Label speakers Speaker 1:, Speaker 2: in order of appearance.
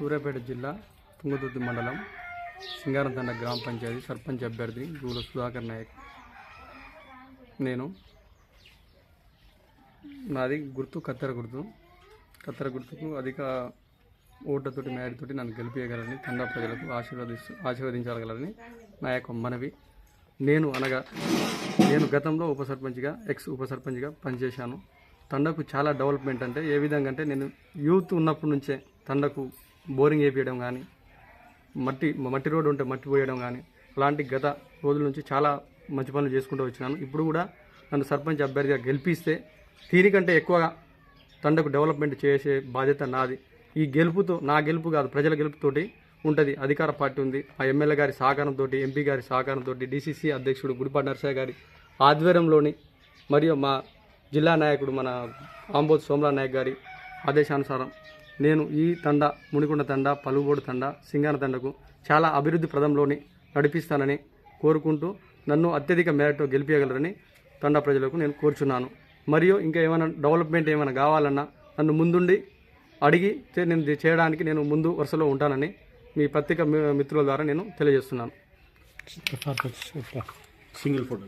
Speaker 1: సూర్యాపేట జిల్లా తుంగతుర్తి మండలం సింగారంతండ గ్రామ పంచాయతీ సర్పంచ్ అభ్యర్థి జూల సుధాకర్ నాయక్. నేను నాది గుర్తు కత్తెర గుర్తు. కత్తెర గుర్తుకు అధిక ఓట్లతోటి మేడతోటి నన్ను గెలిపించగలని తండా ప్రజలకు ఆశీర్వదిస్తూ ఆశీర్వదించగలరని నా యొక్క మనవి. నేను అనగా నేను గతంలో ఉప సర్పంచ్గా ఎక్స్ ఉప సర్పంచ్గా పనిచేశాను. తండకు చాలా డెవలప్మెంట్ అంటే ఏ విధంగా అంటే నేను యూత్ ఉన్నప్పటి నుంచే తండకు బోరింగ్ వేపించడం కానీ మట్టి మట్టి రోడ్డు ఉంటే మట్టి పోయడం కానీ అలాంటి గత రోజుల నుంచి చాలా మంచి పనులు చేసుకుంటూ వచ్చినాను. ఇప్పుడు కూడా నన్ను సర్పంచ్ అభ్యర్థిగా గెలిపిస్తే దీనికంటే ఎక్కువగా తండకు డెవలప్మెంట్ చేసే బాధ్యత నాది. ఈ గెలుపుతో నా గెలుపు కాదు ప్రజల గెలుపుతోటి ఉంటుంది. అధికార పార్టీ ఉంది. ఆ ఎమ్మెల్యే గారి సహకారంతో ఎంపీ గారి సహకారంతో డీసీసీ అధ్యక్షుడు గుడిపాటి నరసయ్య గారి ఆధ్వర్యంలోని మరియు మా జిల్లా నాయకుడు మన ఆంబోత్ సోమలా నాయక్ గారి ఆదేశానుసారం నేను ఈ తండ మునికొండ తండ పలుగోడు తండ సింగాన తండకు చాలా అభివృద్ధి ప్రదంలోని నడిపిస్తానని కోరుకుంటూ నన్ను అత్యధిక మేరతో గెలిపించగలరని తండ ప్రజలకు నేను కోరుచున్నాను. మరియు ఇంకా ఏమైనా డెవలప్మెంట్ ఏమైనా కావాలన్నా నన్ను ముందుండి అడిగి నేను చేయడానికి నేను ముందు వరుసలో ఉంటానని మీ పత్రిక మిత్రుల ద్వారా నేను తెలియజేస్తున్నాను.
Speaker 2: Single photo